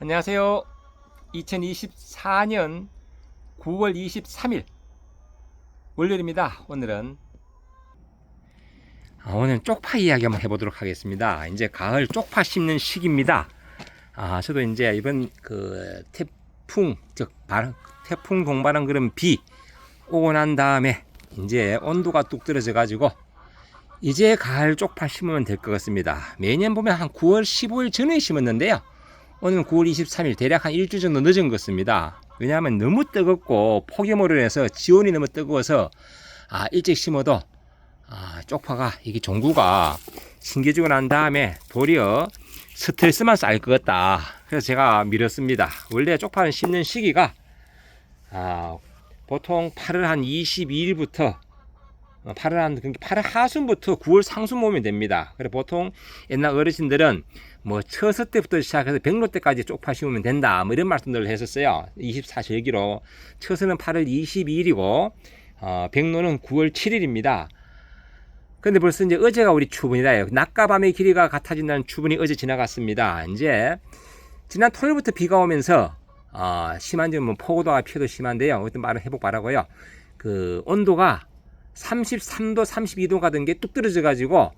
안녕하세요. 2024년 9월 23일 월요일입니다. 오늘은 아, 오늘 쪽파 이야기 한번 해보도록 하겠습니다. 이제 가을 쪽파 심는 시기입니다. 아, 저도 이제 이번 그 태풍, 즉 바람, 태풍 동반한 그런 비 오고 난 다음에 이제 온도가 뚝 떨어져 가지고 이제 가을 쪽파 심으면 될 것 같습니다. 매년 보면 한 9월 15일 전에 심었는데요. 오늘은 9월 23일 대략 한 일주 정도 늦은 것 같습니다. 왜냐하면 너무 뜨겁고 폭염으로 해서 지온이 너무 뜨거워서 아 일찍 심어도 아 쪽파가 이게 종구가 심겨지고 난 다음에 도리어 스트레스만 쌓일 것 같다. 그래서 제가 미뤘습니다. 원래 쪽파는 심는 시기가 아 보통 8월 한 22일부터 8월 한 8월 하순부터 9월 상순 보면 됩니다. 그래 보통 옛날 어르신들은 뭐 처서 때부터 시작해서 백로 때까지 쪽파 심으면 된다. 뭐 이런 말씀들을 했었어요. 24절기로 처서는 8월 22일이고 어, 백로는 9월 7일입니다. 근데 벌써 이제 어제가 우리 추분이다. 낮과 밤의 길이가 같아진다는 추분이 어제 지나갔습니다. 이제 지난 토요일부터 비가 오면서 어, 심한 점은 폭우도가 피어도 심한데요. 어떤 말을 해복 바라고요. 그 온도가 33도, 32도 가던 게 뚝 떨어져 가지고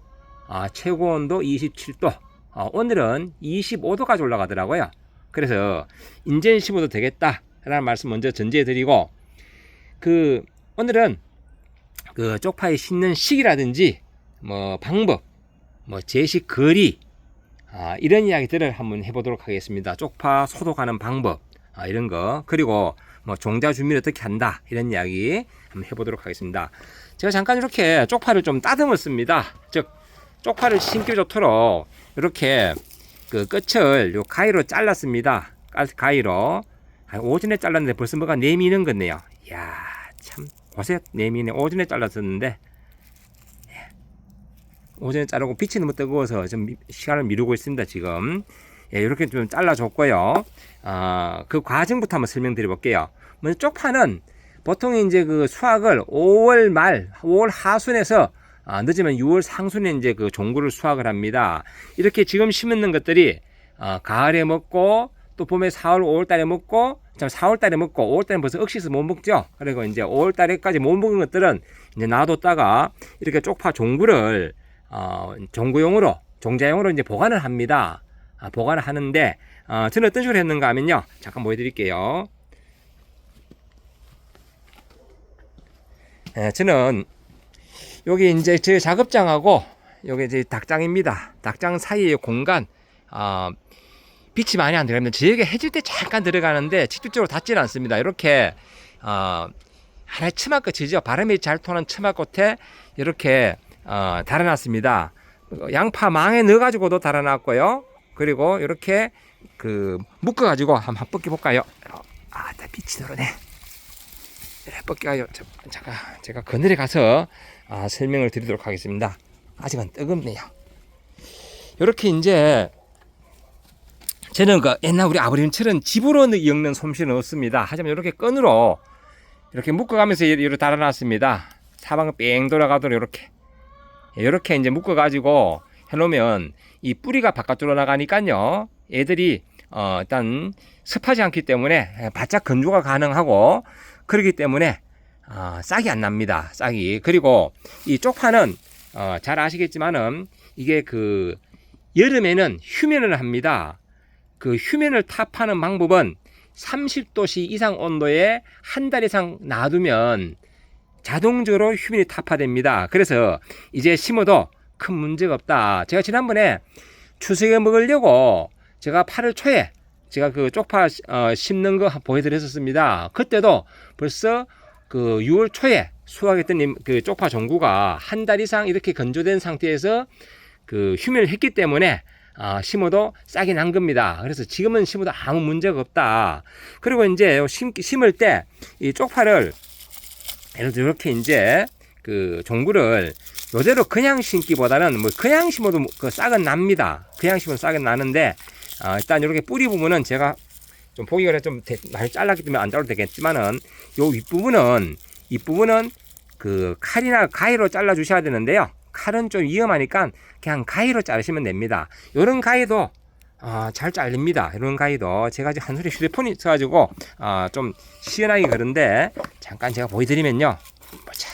아, 최고 온도 27도. 어, 오늘은 25도까지 올라가더라고요. 그래서 인제는 심어도 되겠다라는 말씀 먼저 전제해 드리고 그 오늘은 그 쪽파에 심는 시기라든지 뭐 방법, 뭐 제시 거리 아, 이런 이야기들을 한번 해보도록 하겠습니다. 쪽파 소독하는 방법 아, 이런 거 그리고 뭐 종자 준비를 어떻게 한다 이런 이야기 한번 해보도록 하겠습니다. 제가 잠깐 이렇게 쪽파를 좀 따듬었습니다. 즉 쪽파를 심기 좋도록 이렇게 그 끝을 요 가위로 잘랐습니다. 가- 가위로 한 오전에 잘랐는데 벌써 뭐가 내미는 거네요. 이야 참 고생 내미네 오전에 잘랐었는데 예. 오전에 자르고 빛이 너무 뜨거워서 좀 미- 시간을 미루고 있습니다 지금 예, 이렇게 좀 잘라줬고요. 어, 그 과정부터 한번 설명드려 볼게요. 먼저 쪽파는 보통 이제 그 수확을 5월 말, 5월 하순에서 아, 늦으면 6월 상순에 이제 그 종구를 수확을 합니다. 이렇게 지금 심는 것들이 어, 가을에 먹고 또 봄에 4월, 5월 달에 먹고 참 4월 달에 먹고 5월 달에 벌써 억시서 못 먹죠. 그리고 이제 5월 달에까지 못 먹은 것들은 이제 놔뒀다가 이렇게 쪽파 종구를 어, 종구용으로 종자용으로 이제 보관을 합니다. 아, 보관을 하는데 어, 저는 어떤 식으로 했는가 하면요. 잠깐 보여드릴게요. 예, 저는 여기 이제 제 작업장하고 여기 이제 닭장입니다. 닭장 사이의 공간, 어, 빛이 많이 안 들어갑니다. 저에게 해질 때 잠깐 들어가는데 직접적으로 닿지는 않습니다. 이렇게 어, 하나의 치마꽃이죠. 바람이 잘 통하는 치마꽃에 이렇게 어, 달아놨습니다. 양파 망에 넣어가지고도 달아놨고요. 그리고 이렇게 그 묶어 가지고 한번 벗겨볼까요? 아, 다 빛이 들어오네. 저, 잠깐 제가 그늘에 가서 아, 설명을 드리도록 하겠습니다. 아직은 뜨겁네요. 이렇게 이제 저는 그 옛날 우리 아버님처럼 집으로 엮는 솜씨는 없습니다. 하지만 이렇게 끈으로 이렇게 묶어가면서 이렇게 달아놨습니다. 사방을 뺑 돌아가도록 이렇게 이렇게 이제 묶어가지고 해놓으면 이 뿌리가 바깥으로 나가니까요. 애들이 어, 일단 습하지 않기 때문에 바짝 건조가 가능하고 그렇기 때문에 어, 싹이 안 납니다. 싹이 그리고 이 쪽파는 어, 잘 아시겠지만은 이게 그 여름에는 휴면을 합니다. 그 휴면을 탑하는 방법은 30도씨 이상 온도에 한 달 이상 놔두면 자동적으로 휴면이 타파됩니다. 그래서 이제 심어도 큰 문제가 없다. 제가 지난번에 추석에 먹으려고 제가 8월 초에 제가 그 쪽파 어, 심는 거 보여드렸었습니다. 그때도 벌써 그 6월 초에 수확했던 이- 그 쪽파 종구가 한 달 이상 이렇게 건조된 상태에서 그 휴면을 했기 때문에 아, 심어도 싹이 난 겁니다. 그래서 지금은 심어도 아무 문제가 없다. 그리고 이제 요 심, 심을 때 이 쪽파를 예를 들어 이렇게 이제 그 종구를 요대로 그냥 심기보다는 뭐 그냥 심어도 그 싹은 납니다. 그냥 심으면 싹은 나는데 아, 일단 이렇게 뿌리 부분은 제가 좀 보기가 좀 대- 많이 잘랐기 때문에 안 잘라도 되겠지만은 요 윗부분은 윗부분은 그 칼이나 가위로 잘라 주셔야 되는데요. 칼은 좀 위험하니까 그냥 가위로 자르시면 됩니다. 요런 가위도 어, 잘 잘립니다. 이런 가위도 제가 지금 한 손에 휴대폰이 있어가지고 어, 좀 시원하게 그런데 잠깐 제가 보여드리면요. 보자.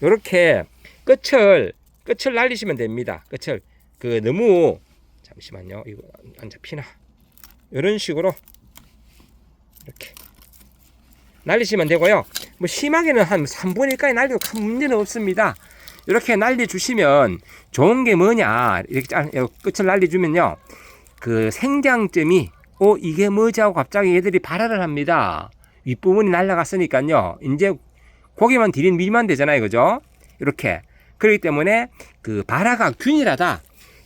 이렇게 끝을 끝을 날리시면 됩니다. 끝을 그 너무 잠시만요. 이거 안- 안 잡히나? 이런 식으로 이렇게 날리시면 되고요. 뭐 심하게는 한 3분의 1까지 날려도 큰 문제는 없습니다. 이렇게 날려주시면 좋은 게 뭐냐 이렇게 짜- 끝을 날려주면요 그 생장점이 어 이게 뭐지 하고 갑자기 얘들이 발화를 합니다 윗부분이 날라갔으니까요 이제 고기만 들인 밀만 되잖아요 그죠 이렇게 그렇기 때문에 그 발화가 균일하다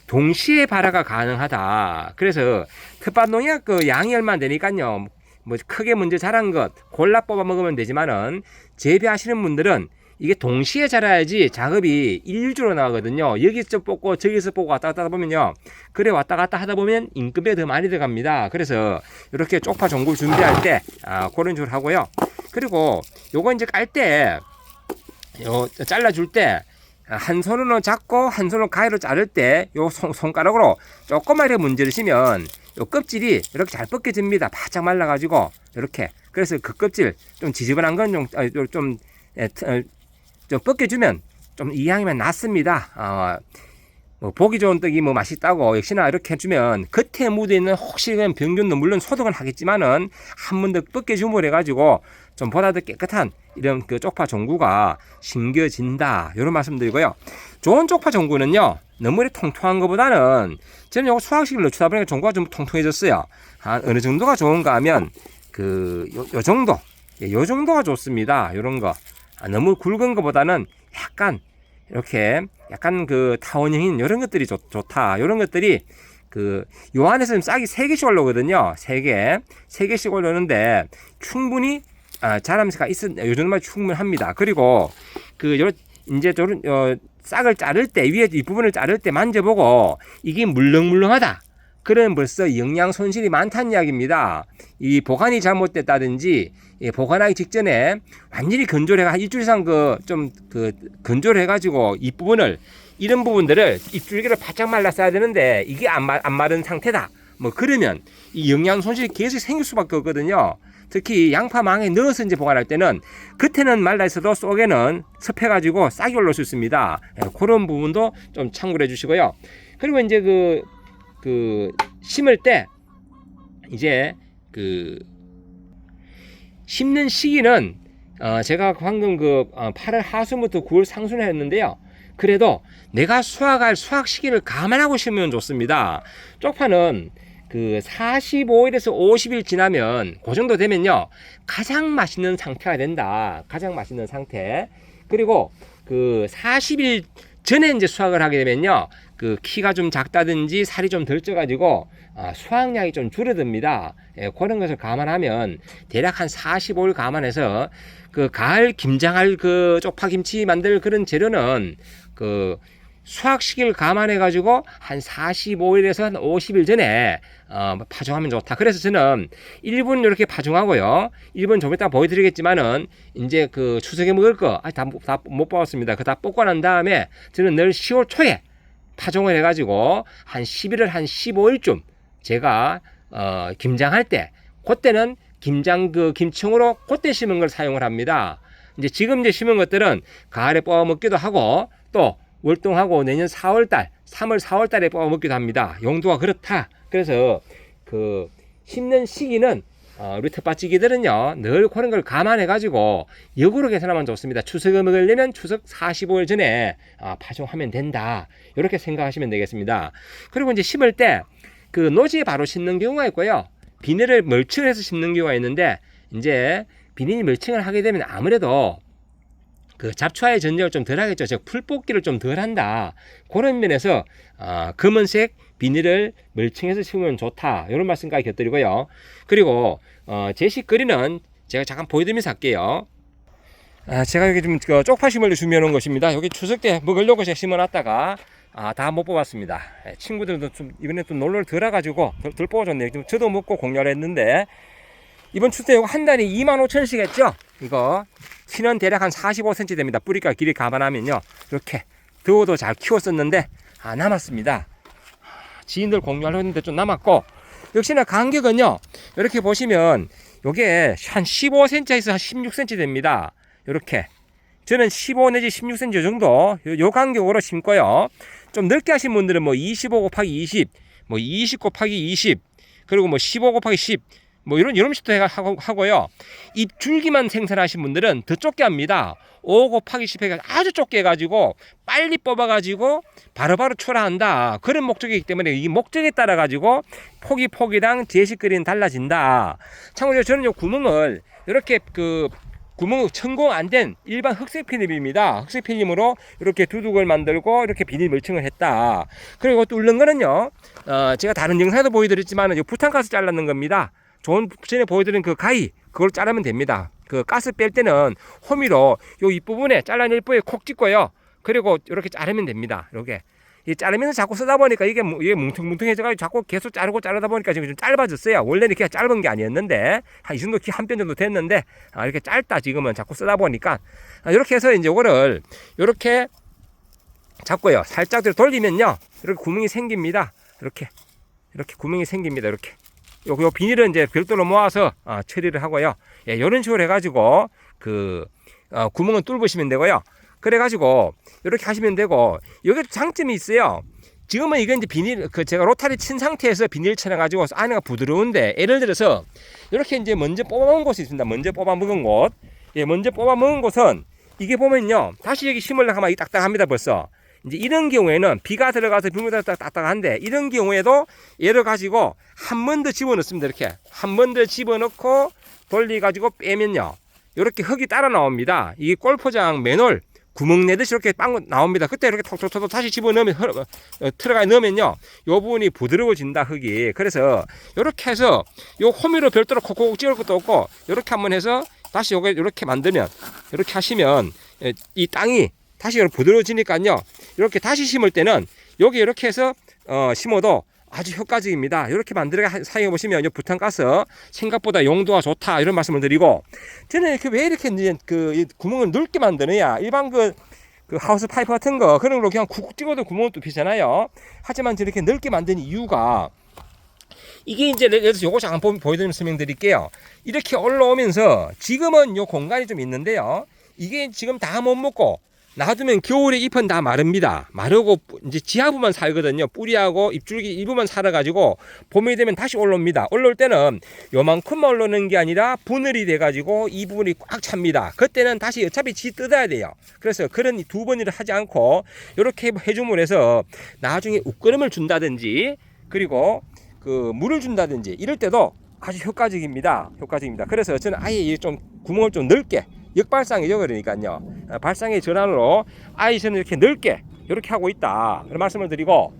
동시에 발화가 가능하다 그래서 특반농약 그 양이 얼마 안 되니까요 뭐 크게 문제 자란 것 골라 뽑아 먹으면 되지만은 재배하시는 분들은 이게 동시에 자라야지 작업이 일주로 나가거든요. 여기서 뽑고 저기서 뽑고 왔다 갔다 하다 보면요. 그래 왔다 갔다 하다 보면 인건비가 더 많이 들어갑니다. 그래서 이렇게 쪽파 종굴 준비할 때 아, 그런 식으로 하고요. 그리고 요거 이제 깔 때 요 잘라줄 때 한 손으로 잡고 한 손으로 가위로 자를 때 요 손가락으로 조금만 이렇게 문지르시면 요 껍질이 이렇게 잘 벗겨집니다. 바짝 말라가지고 이렇게 그래서 그 껍질 좀 지저분한 건좀 아, 좀, 예, 트- 어, 좀 벗겨주면 좀 이왕이면 낫습니다. 어, 뭐 보기 좋은 떡이 뭐 맛있다고 역시나 이렇게 해주면 겉에 묻어 있는 혹시 그냥 병균도 물론 소독은 하겠지만은 한 번 더 벗겨줌을 해가지고 좀 보다 더 깨끗한 이런 그 쪽파 종구가 심겨진다 이런 말씀드리고요. 좋은 쪽파 종구는요 너무 이렇게 통통한 것보다는 저는 요거 수학식을 넣다 보니까 종구가 좀 통통해졌어요. 한 어느 정도가 좋은가 하면 그요 정도 예, 요 정도가 좋습니다. 요런 거 아, 너무 굵은 것보다는 약간 이렇게 약간 그 타원형인 이런 것들이 좋, 좋다. 이런 것들이 그요 안에서 싹이 세 개씩 올라오거든요. 세 개, 세 개씩 올라오는데 충분히 아, 자람새가 있은 요 정도만 충분합니다. 그리고 그 요 이제 저런 어, 싹을 자를 때 위에 이 부분을 자를 때 만져보고 이게 물렁물렁하다. 그런 벌써 영양 손실이 많다는 이야기입니다. 이 보관이 잘못됐다든지 예, 보관하기 직전에 완전히 건조를 해가 일주일 이상 그좀그 건조를 해가지고 이 부분을 이런 부분들을 입줄기를 바짝 말랐어야 되는데 이게 안, 마, 안 마른 상태다. 뭐 그러면 이 영양 손실이 계속 생길 수밖에 없거든요. 특히 양파망에 넣어서 이제 보관할 때는 겉에는 말라 있어도 속에는 습해가지고 싹이 올라올 수 있습니다. 예, 그런 부분도 좀 참고해 주시고요. 그리고 이제 그, 그, 심을 때 이제 그 심는 시기는 어, 제가 방금 그 어, 8월 하순부터 9월 상순을 했는데요. 그래도 내가 수확할 수확 시기를 감안하고 심으면 좋습니다. 쪽파는 그 45일에서 50일 지나면 그 정도 되면요. 가장 맛있는 상태가 된다. 가장 맛있는 상태. 그리고 그 40일 전에 이제 수확을 하게 되면요. 그 키가 좀 작다든지 살이 좀 덜 쪄가지고 아, 수확량이 좀 줄어듭니다. 예, 그런 것을 감안하면 대략 한 45일 감안해서 그 가을 김장할 그 쪽파 김치 만들 그런 재료는 그 수확 시기를 감안해 가지고 한 45일에서 한 50일 전에 어, 파종하면 좋다. 그래서 저는 1분 이렇게 파종하고요. 1분 좀 이따 보여드리겠지만은 이제 그 추석에 먹을 거 아직 다못 뽑았습니다. 그 다 뽑고 난 다음에 저는 늘 10월 초에 파종을 해가지고 한 11월 한 15일쯤 제가 어, 김장할 때 그때는 김장 그 김청으로 그때 심은 걸 사용을 합니다. 이제 지금 이제 심은 것들은 가을에 뽑아 먹기도 하고 또 월동하고 내년 4월 달, 3월 4월 달에 뽑아 먹기도 합니다. 용도가 그렇다. 그래서 그 심는 시기는 어, 우리 텃밭지기들은요 늘 그런 걸 감안해 가지고 역으로 계산하면 좋습니다. 추석을 먹으려면 추석 45일 전에 아, 파종하면 된다. 이렇게 생각하시면 되겠습니다. 그리고 이제 심을 때 그 노지에 바로 심는 경우가 있고요. 비닐을 멀칭해서 심는 경우가 있는데 이제 비닐 멀칭을 하게 되면 아무래도 그 잡초와의 전쟁을 좀 덜 하겠죠. 즉 풀뽑기를 좀 덜 한다. 그런 면에서 어, 검은색 비닐을 멀칭해서 심으면 좋다. 이런 말씀까지 곁들이고요. 그리고 어, 제시거리는 제가 잠깐 보여드리면서 할게요. 아, 제가 여기 좀 그 쪽파 심을 준비해 놓은 것입니다. 여기 추석 때 먹으려고 제가 심어놨다가 아, 다 못 뽑았습니다. 예, 친구들도 좀 이번에 또 놀러를 들어가지고 덜, 덜 뽑아줬네요. 좀 저도 먹고 공략을 했는데 이번 추석 때 이거 한 달에 2만 5천 원씩 했죠? 이거 키는 대략 한 45cm 됩니다. 뿌리가 길이 감안하면요. 이렇게 더워도 잘 키웠었는데 아, 남았습니다. 지인들 공유하려고 했는데 좀 남았고 역시나 간격은요 이렇게 보시면 요게 한 15cm에서 한 16cm 됩니다 이렇게 저는 15 내지 16cm 정도 요, 요 간격으로 심고요 좀 넓게 하신 분들은 뭐 25 곱하기 20, 뭐 20 곱하기 20, 그리고 뭐 15 곱하기 10, 뭐 이런 이런 식도 하고, 하고요. 잎 줄기만 생산하신 분들은 더 좁게 합니다. 5 곱하기 10 해가 아주 좁게 해가지고 빨리 뽑아가지고 바로바로 출하한다. 그런 목적이기 때문에 이 목적에 따라 가지고 포기 포기당 제식거리는 달라진다. 참고로 저는 이 구멍을 이렇게 그 구멍 천공 안 된 일반 흑색 필름입니다. 흑색 필름으로 이렇게 두둑을 만들고 이렇게 비닐 멀칭을 했다. 그리고 또 울는 거는요. 어, 제가 다른 영상에도 보여드렸지만 이 부탄가스 잘랐는 겁니다. 좋은 전에 보여드린 그 가위 그걸 자르면 됩니다. 그 가스 뺄 때는 호미로 요 윗부분에 잘라낼 부에 콕 찍고요. 그리고 이렇게 자르면 됩니다. 이렇게. 이 자르면서 자꾸 쓰다 보니까 이게 뭐- 이게 뭉퉁뭉퉁해져가지고 자꾸 계속 자르고 자르다 보니까 지금 좀 짧아졌어요. 원래는 이렇게 짧은 게 아니었는데 한 이 정도 키 한 뼘 정도 됐는데 아, 이렇게 짧다 지금은 자꾸 쓰다 보니까 아, 이렇게 해서 이제 요거를 이렇게 잡고요. 살짝 돌리면요. 이렇게 구멍이 생깁니다. 이렇게 이렇게 구멍이 생깁니다. 이렇게 요, 요 비닐은 이제 별도로 모아서 어, 처리를 하고요. 예, 이런 식으로 해가지고 그 어, 구멍은 뚫으시면 되고요. 그래가지고 이렇게 하시면 되고 여기 장점이 있어요. 지금은 이건 이제 비닐 그 제가 로타리 친 상태에서 비닐 쳐놔가지고 안에가 부드러운데 예를 들어서 이렇게 이제 먼저 뽑아먹은 곳이 있습니다. 먼저 뽑아먹은 곳, 예, 먼저 뽑아먹은 곳은 이게 보면요, 다시 여기 심으려고 하면 이 딱딱합니다 벌써. 이제 이런 경우에는 비가 들어가서 빗물이 딱딱한데 이런 경우에도 얘를 가지고 한 번 더 집어넣습니다. 이렇게 한 번 더 집어넣고 돌리 가지고 빼면요, 이렇게 흙이 따라 나옵니다. 이게 골프장 맨홀 구멍 내듯이 이렇게 빵 나옵니다. 그때 이렇게 톡톡톡 다시 집어넣으면 흐- 어, 들어가 넣으면요, 요 부분이 부드러워진다 흙이. 그래서 이렇게 해서 요 호미로 별도로 콕콕 찍을 것도 없고 이렇게 한번 해서 다시 요게 이렇게 만들면 이렇게 하시면 예, 이 땅이 다시 부드러워지니까요. 이렇게 다시 심을 때는 여기 이렇게 해서 어, 심어도 아주 효과적입니다. 이렇게 만들어 사용해 보시면 요 부탄가스 생각보다 용도가 좋다 이런 말씀을 드리고 저는 이렇게 왜 이렇게 그이 구멍을 넓게 만드느냐 일반 그, 그 하우스 파이프 같은 거 그런 걸로 그냥 쿡쿡 찍어도 구멍은 뚫히잖아요. 하지만 저렇게 넓게 만든 이유가 이게 이제 예를 들어서 요거 잠깐 보- 보여드리면 설명드릴게요. 이렇게 올라오면서 지금은 요 공간이 좀 있는데요. 이게 지금 다 못 먹고 놔두면 겨울에 잎은 다 마릅니다. 마르고 뿌- 이제 지하부만 살거든요. 뿌리하고 잎줄기 일부만 살아가지고 봄이 되면 다시 올라옵니다. 올라올 때는 요만큼만 올라오는 게 아니라 분할이 돼가지고 이 부분이 꽉 찹니다. 그때는 다시 어차피 지 뜯어야 돼요. 그래서 그런 두 번 일을 하지 않고 이렇게 해줌을 해서 나중에 웃거름을 준다든지 그리고 그 물을 준다든지 이럴 때도 아주 효과적입니다. 효과적입니다. 그래서 저는 아예 이좀 구멍을 좀 넓게 역발상이죠 그러니까요. 어, 발상의 전환으로 저는 이렇게 넓게 이렇게 하고 있다. 그런 말씀을 드리고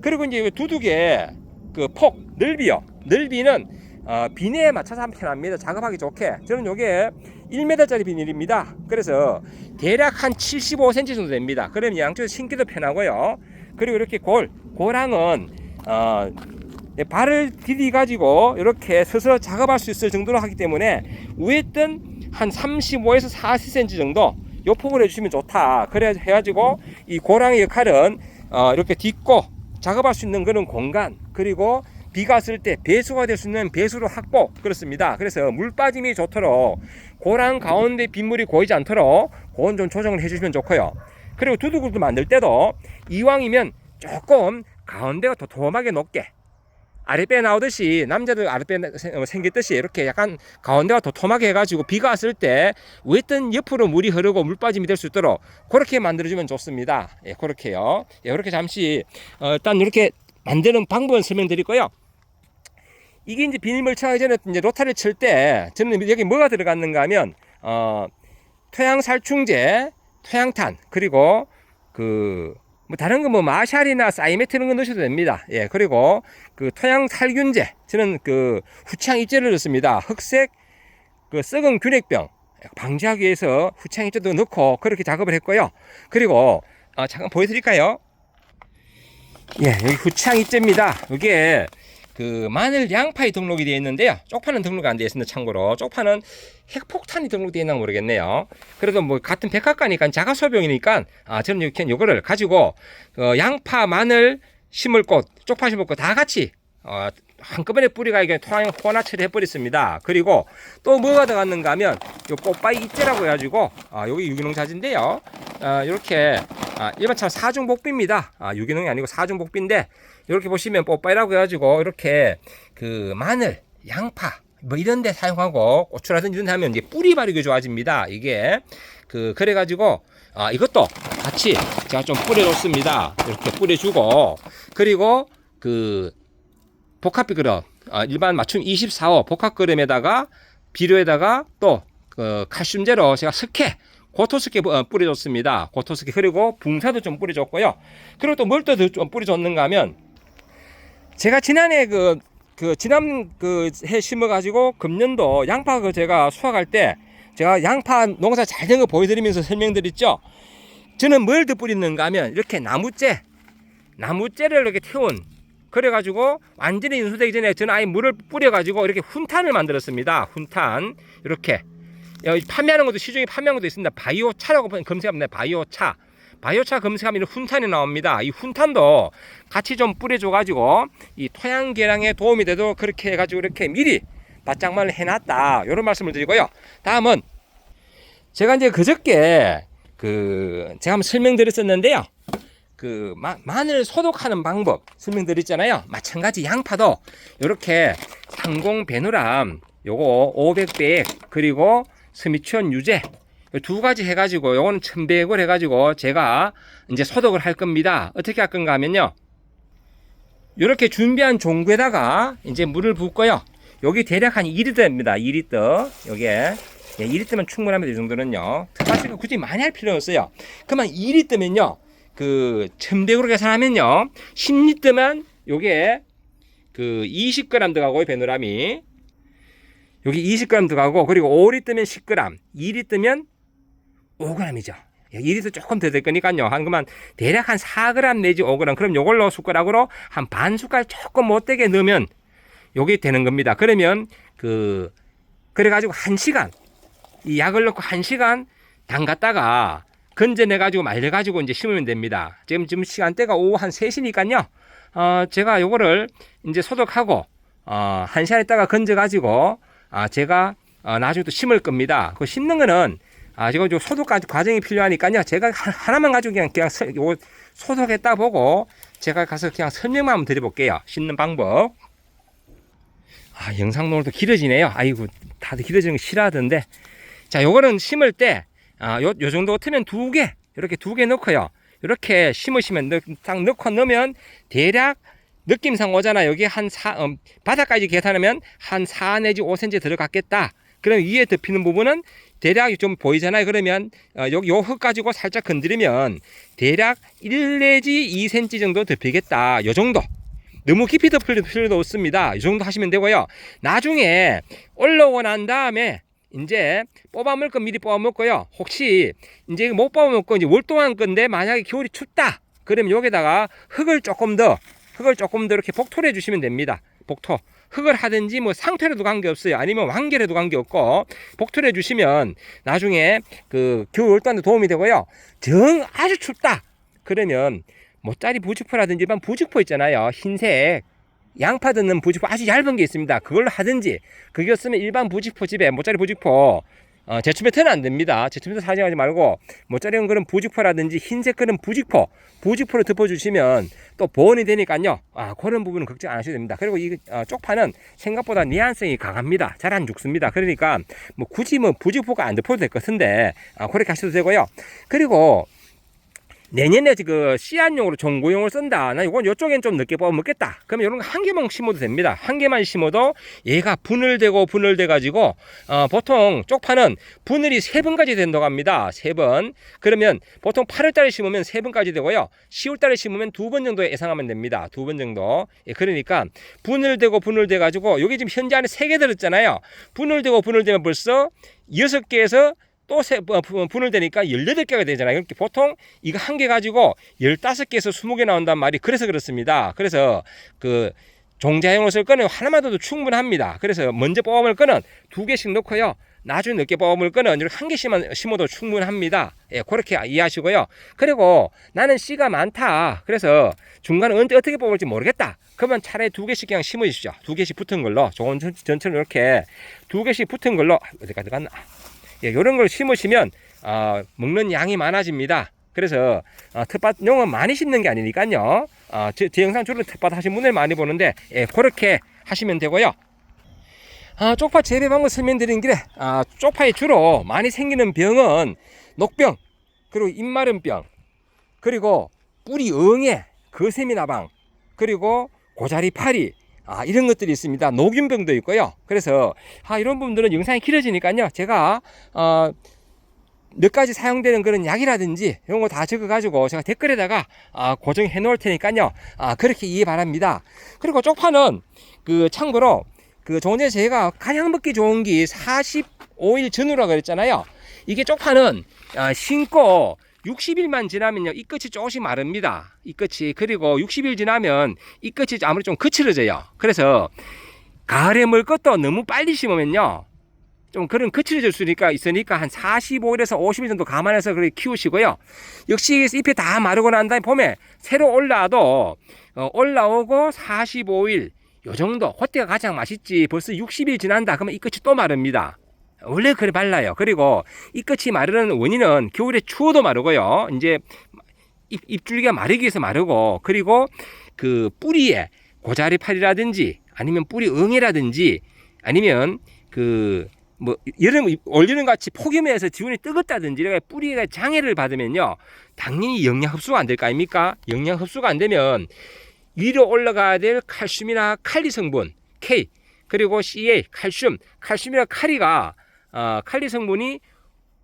그리고 이제 두둑의 그 폭 넓이요. 넓이는 어, 비내에 맞춰서 하면 편합니다. 작업하기 좋게. 저는 요게 1m짜리 비닐입니다. 그래서 대략 한 75cm 정도 됩니다. 그러면 양쪽에 신기도 편하고요. 그리고 이렇게 골, 골항은 어, 예, 발을 디디 가지고 이렇게 서서 작업할 수 있을 정도로 하기 때문에 위에 뜬 한 35에서 40cm 정도 요 폭을 해주시면 좋다. 그래 해가지고 이 고랑의 역할은 어, 이렇게 딛고 작업할 수 있는 그런 공간 그리고 비가 왔을 때 배수가 될 수 있는 배수로 확보 그렇습니다. 그래서 물 빠짐이 좋도록 고랑 가운데 빗물이 고이지 않도록 그건 좀 조정을 해주시면 좋고요. 그리고 두둑을 만들 때도 이왕이면 조금 가운데가 도톰하게 높게 아랫배 나오듯이 남자들 아랫배 생- 어, 생겼듯이 이렇게 약간 가운데가 도톰하게 해가지고 비가 왔을 때 웨뜬 옆으로 물이 흐르고 물 빠짐이 될 수 있도록 그렇게 만들어주면 좋습니다. 예, 그렇게요. 예, 그렇게 잠시 어, 일단 이렇게 만드는 방법을 설명드리고요. 이게 이제 비닐 멀칭하기 전에 이제 로타를 칠 때 저는 여기 뭐가 들어갔는가 하면 어, 토양 살충제, 토양탄 그리고 그 뭐 다른 거 뭐 마샬이나 사이메트 이런 거 넣으셔도 됩니다. 예, 그리고 그 토양 살균제 저는 그 후창 입제를 넣습니다. 흑색 그 썩은 균핵병 방지하기 위해서 후창 입제도 넣고 그렇게 작업을 했고요. 그리고 아, 잠깐 보여드릴까요? 예, 여기 후창 입제입니다. 이게 그 마늘 양파에 등록이 되어 있는데요. 쪽파는 등록이 안 되어 있습니다. 참고로 쪽파는 핵폭탄이 등록되어 있나 모르겠네요. 그래도 뭐 같은 백화가니까 자가 소병이니까 아 저는 이렇게 요거를 가지고 어, 양파, 마늘 심을 꽃, 쪽파 심을 꽃 다 같이 어, 한꺼번에 뿌리가 이게 토양 혼화 처리 해버렸습니다. 그리고 또 뭐가 들어갔는가 하면 요 뽀빠이 이째라고 해가지고 아, 여기 유기농 자지인데요. 아, 이렇게 아, 일반처럼 사중복비입니다. 아, 유기농이 아니고 사중복비인데 이렇게 보시면 뽀빠이라고 해가지고 이렇게 그 마늘, 양파 뭐 이런 데 사용하고 고추라든지 이런 데 하면 이제 뿌리 발육이 좋아집니다. 이게 그 그래 가지고 아, 이것도 같이 제가 좀 뿌려줬습니다. 이렇게 뿌려 주고 그리고 그 복합비 그릇 아, 일반 맞춤 24호 복합 그릇에다가 비료에다가 또 그 칼슘제로 제가 스케 고토스케 어, 뿌려줬습니다. 고토스케 그리고 붕사도 좀 뿌려줬고요. 그리고 또 뭘 또 좀 뿌려줬는가 하면 제가 지난해 그, 그 지난 그 해 심어가지고 금년도 양파 그 제가 수확할 때 제가 양파 농사 잘 된 거 보여드리면서 설명드렸죠. 저는 뭘 더 뿌리는가 하면 이렇게 나무째 나무째를 이렇게 태운 그래가지고 완전히 인수되기 전에 저는 아예 물을 뿌려가지고 이렇게 훈탄을 만들었습니다. 훈탄 이렇게 판매하는 것도 시중에 판매하는 것도 있습니다. 바이오차라고 검색하면 바이오차. 바이오차 검색하면 훈탄이 나옵니다. 이 훈탄도 같이 좀 뿌려줘가지고 이 토양 개량에 도움이 되도록 그렇게 해가지고 이렇게 미리 바짝만을 해놨다. 이런 말씀을 드리고요. 다음은 제가 이제 그저께 그 제가 한번 설명드렸었는데요. 그 마, 마늘 소독하는 방법 설명드렸잖아요. 마찬가지 양파도 이렇게 상공 배누람 요거 500백 그리고 스미치온 유제 두 가지 해가지고 요거는 1100을 해가지고 제가 이제 소독을 할 겁니다. 어떻게 할 건가 하면요. 이렇게 준비한 종구에다가 이제 물을 붓고요. 여기 대략 한 2리터입니다. 2리터. 요게 예, 2리터면 충분합니다. 이 정도는요. 특파스가 굳이 많이 할 필요는 없어요. 그러면 2리터면요. 그 1100으로 계산하면요. 10리터면 요게 그 20g 들어가고 배누람이 여기 20g 들어가고 그리고 5리터면 10g, 2리터면 5g이죠. 2리터 조금 더 될 거니까요. 한 그만 대략 한 4g 내지 5g. 그럼 요걸로 숟가락으로 한 반 숟갈 조금 못되게 넣으면 요게 되는 겁니다. 그러면 그 그래가지고 한 시간 이 약을 넣고 한 시간 담갔다가 건져내 가지고 말려 가지고 이제 심으면 됩니다. 지금 지금 시간대가 오후 한 3시니까요. 어, 제가 요거를 이제 소독하고 어, 한 시간 있다가 건져 가지고 아, 제가 어, 나중에 또 심을 겁니다. 그 심는 거는 아, 지금 요 소독 과정이 필요하니까요. 제가 하- 하나만 가지고 그냥 그냥 서- 요거 소독했다 보고 제가 가서 그냥 설명만 한번 드려볼게요. 심는 방법. 아, 영상 노래도 길어지네요. 아이고, 다들 길어지는 거 싫어하던데. 자, 요거는 심을 때, 아, 요, 요 정도 같으면 두 개, 이렇게 두 개 넣고요. 이렇게 심으시면, 넣, 딱 넣고 넣으면 대략 느낌상 오잖아. 여기 한 사, 음, 바닥까지 계산하면 한 4 내지 5cm 들어갔겠다. 그럼 위에 덮이는 부분은 대략 좀 보이잖아요. 그러면 어, 여기 요흙 가지고 살짝 건드리면 대략 1 내지 2cm 정도 덮이겠다. 요 정도. 너무 깊이 덮을 필요도 없습니다. 이 정도 하시면 되고요. 나중에 올라오고 난 다음에 이제 뽑아먹을 건 미리 뽑아먹고요. 혹시 이제 못 뽑아먹고 이제 월동한 건데 만약에 겨울이 춥다. 그러면 여기다가 흙을 조금 더 흙을 조금 더 이렇게 복토를 해주시면 됩니다. 복토. 흙을 하든지 뭐 상태로도 관계없어요. 아니면 완결에도 관계없고 복토를 해주시면 나중에 그 겨울 월동한데 도움이 되고요. 정 아주 춥다. 그러면 모짜리 부직포라든지 일반 부직포 있잖아요. 흰색 양파 듣는 부직포 아주 얇은 게 있습니다. 그걸로 하든지 그게 없으면 일반 부직포 집에 모짜리 부직포 어, 제초배터는 안 됩니다. 제초배터 사용하지 말고 모짜리는 그런 부직포라든지 흰색 그런 부직포 부직포를 덮어주시면 또 보온이 되니까요. 아 그런 부분은 걱정 안 하셔도 됩니다. 그리고 이 어, 쪽파는 생각보다 내한성이 강합니다. 잘 안 죽습니다. 그러니까 뭐 굳이 뭐 부직포가 안 덮어도 될 것 같은데 아, 그렇게 하셔도 되고요. 그리고 내년에 그 씨앗용으로 전구용을 쓴다. 나 이건 이쪽엔 좀 늦게 뽑아 먹겠다. 그러면 이런 거 한 개만 심어도 됩니다. 한 개만 심어도 얘가 분을되고 분을돼 가지고 어, 보통 쪽파는 분을이 세 번까지 된다고 합니다. 세 번. 그러면 보통 8월달에 심으면 세 번까지 되고요. 10월달에 심으면 두 번 정도 예상하면 됩니다. 두 번 정도. 예, 그러니까 분을되고 분을돼 가지고 여기 지금 현재 안에 세 개 들었잖아요. 분을되고 분을되면 벌써 여섯 개에서 또 세, 어, 부- 분을 되니까 18개가 되잖아요. 이렇게 보통 이거 한 개 가지고 15개에서 20개 나온단 말이 그래서 그렇습니다. 그래서 그 종자용으로 쓸 거는 하나만 둬도 충분합니다. 그래서 먼저 뽑아볼 거는 두 개씩 넣고요. 나중에 늦게 뽑을 거는 이렇게 한 개씩만 심어도 충분합니다. 예, 그렇게 이해하시고요. 그리고 나는 씨가 많다. 그래서 중간에 언제 어떻게 뽑을지 모르겠다. 그러면 차라리 두 개씩 그냥 심어 주십시오. 두 개씩 붙은 걸로 좋은 전- 전처럼 이렇게 두 개씩 붙은 걸로 아, 어디까지 갔나? 예, 이런 걸 심으시면 어, 먹는 양이 많아집니다. 그래서 어, 텃밭용은 많이 심는 게 아니니까요. 어, 제, 제 영상 주로 텃밭 하신 분들 많이 보는데 예, 그렇게 하시면 되고요. 아, 쪽파 재배 방법 설명드린 길에 아, 쪽파에 주로 많이 생기는 병은 녹병 그리고 입마름병 그리고 뿌리 응애 거세미 나방 그리고 고자리 파리 아, 이런 것들이 있습니다. 녹균병도 있고요. 그래서 아, 이런 부분들은 영상이 길어지니까요. 제가 어, 몇 가지 사용되는 그런 약이라든지 이런 거 다 적어 가지고 제가 댓글에다가 아, 고정해 놓을 테니까요. 아, 그렇게 이해 바랍니다. 그리고 쪽파는 그 참고로 그 전에 제가 가장 먹기 좋은 게 45일 전후라 그랬잖아요. 이게 쪽파는 아, 신고 60일만 지나면요 이 끝이 조금씩 마릅니다. 이 끝이 그리고 60일 지나면 이 끝이 아무래도 좀 거칠어져요. 그래서 가을에 먹을 것도 너무 빨리 심으면요 좀 그런 거칠어질 수가 있으니까 한 45일에서 50일 정도 감안해서 그렇게 키우시고요. 역시 잎이 다 마르고 난 다음에 봄에 새로 올라와도 어, 올라오고 45일 요 정도 그때가 가장 맛있지 벌써 60일 지난다 그러면 이 끝이 또 마릅니다. 원래 그래 발라요. 그리고 이 끝이 마르는 원인은 겨울에 추워도 마르고요. 이제 잎, 잎줄기가 마르기 위해서 마르고 그리고 그 뿌리에 고자리 팔이라든지 아니면 뿌리 응애라든지 아니면 그 뭐 여름 올리는 같이 폭염에서 지온이 뜨겁다든지 이렇게 뿌리가 장애를 받으면요 당연히 영양 흡수가 안 될 거 아닙니까 영양 흡수가 안 되면 위로 올라가야 될 칼슘이나 칼리 성분 K 그리고 CA 칼슘 칼슘이나 칼리가 어, 칼리 성분이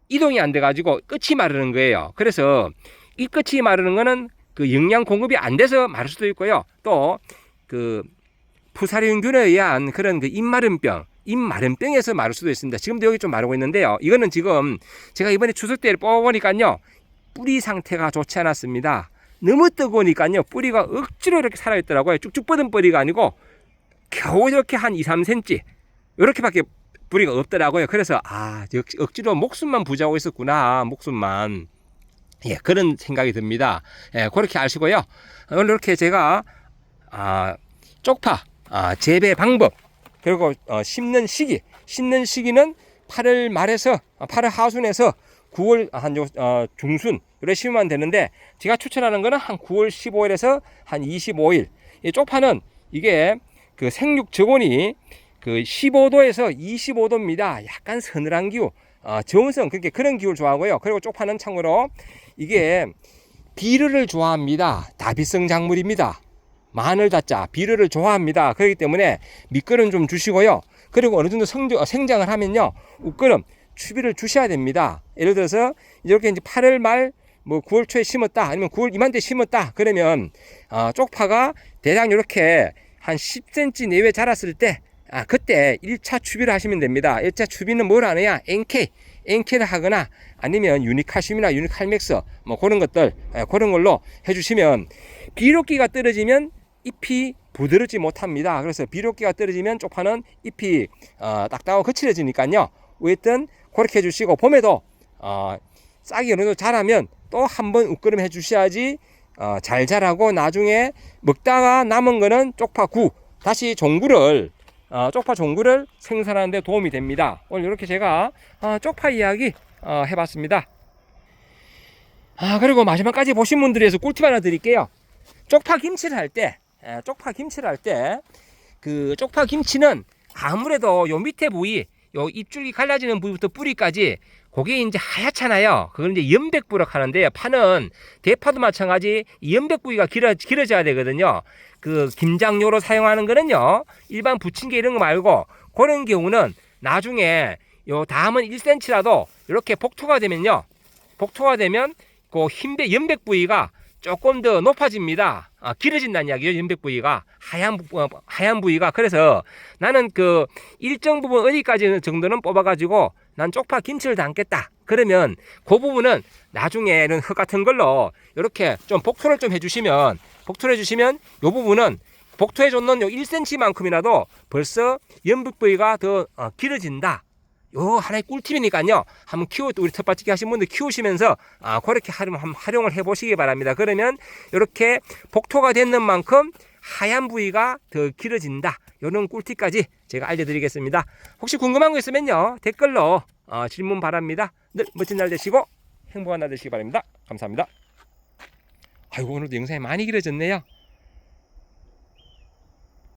이동이 안 돼 가지고 끝이 마르는 거예요. 그래서 이 끝이 마르는 거는 그 영양 공급이 안 돼서 마를 수도 있고요. 또그 푸사리균에 의한 그런 그 입마름병 입마름병에서 마를 수도 있습니다. 지금도 여기 좀 마르고 있는데요. 이거는 지금 제가 이번에 추석 때를 뽑아보니까요. 뿌리 상태가 좋지 않았습니다. 너무 뜨거우니까요. 뿌리가 억지로 이렇게 살아있더라고요. 쭉쭉 뻗은 뿌리가 아니고 겨우 이렇게 한 2, 3cm 이렇게밖에 뿌리가 없더라고요. 그래서 아 억지로 목숨만 부자고 있었구나 목숨만. 예 그런 생각이 듭니다. 예 그렇게 아시고요. 오늘 이렇게 제가 아 쪽파 아, 재배 방법 그리고 어, 심는 시기 심는 시기는 8월 말에서 아, 8월 하순에서 9월 한 요, 어, 중순 이렇게 심으면 되는데 제가 추천하는 거는 한 9월 15일에서 한 25일. 이 쪽파는 이게 그 생육 저온이 그 15도에서 25도입니다 약간 서늘한 기후 어, 저온성 그렇게 그런 기후를 좋아하고요 그리고 쪽파는 참고로 이게 비료를 좋아합니다 다비성 작물입니다 마늘 자자 비료를 좋아합니다. 그렇기 때문에 밑거름 좀 주시고요. 그리고 어느 정도 성장, 생장을 하면요. 웃거름 추비를 주셔야 됩니다. 예를 들어서 이렇게 이제 8월 말 뭐 9월 초에 심었다 아니면 9월 이맘때 심었다 그러면 어, 쪽파가 대략 이렇게 한 10cm 내외 자랐을 때 아, 그때 1차 추비를 하시면 됩니다. 1차 추비는 뭘 하느냐? NK. NK를 하거나 아니면 유니카슘이나 유니칼맥스 뭐 그런 것들 예, 그런 걸로 해주시면 비료기가 떨어지면 잎이 부드럽지 못합니다. 그래서 비료기가 떨어지면 쪽파는 잎이 어, 딱딱하고 거칠어지니까요. 어쨌든 그렇게 해주시고 봄에도 어, 싹이 어느 정도 자라면 또 한 번 웃거름 해주셔야지 어, 잘 자라고 나중에 먹다가 남은 거는 쪽파 구 다시 종구를 어, 쪽파 종구를 생산하는 데 도움이 됩니다. 오늘 이렇게 제가 어, 쪽파 이야기 어, 해봤습니다. 아 그리고 마지막까지 보신 분들에서 꿀팁 하나 드릴게요. 쪽파 김치를 할 때, 에, 쪽파 김치를 할 때, 그 쪽파 김치는 아무래도 요 밑에 부위, 요 입줄기 갈라지는 부위부터 뿌리까지 그게 이제 하얗잖아요. 그걸 이제 연백부록 하는데요. 파는 대파도 마찬가지 이 연백 부위가 길어, 길어져야 되거든요. 그 김장용으로 사용하는 거는요. 일반 부침개 이런 거 말고 그런 경우는 나중에 요 다음은 1cm라도 이렇게 복토가 되면요. 복토가 되면 그 흰백 연백 부위가 조금 더 높아집니다. 아, 길어진다는 이야기죠. 연백 부위가 하얀 부- 어, 하얀 부위가 그래서 나는 그 일정 부분 어디까지 정도는 뽑아가지고 난 쪽파 김치를 담겠다. 그러면 그 부분은 나중에는 흙 같은 걸로 이렇게 좀 복토를 좀 해주시면 복토를 해주시면 요 부분은 복토해 줬는 요 1cm만큼이라도 벌써 연백 부위가 더 어, 길어진다. 요 하나의 꿀팁이니까요. 한번 키워 우리 텃밭지기 하신 분들 키우시면서 아 그렇게 활용 활용을 해보시기 바랍니다. 그러면 이렇게 복토가 되는 만큼 하얀 부위가 더 길어진다. 이런 꿀팁까지 제가 알려드리겠습니다. 혹시 궁금한 거 있으면요 댓글로 어, 질문 바랍니다. 늘 멋진 날 되시고 행복한 날 되시기 바랍니다. 감사합니다. 아이고 오늘도 영상이 많이 길어졌네요.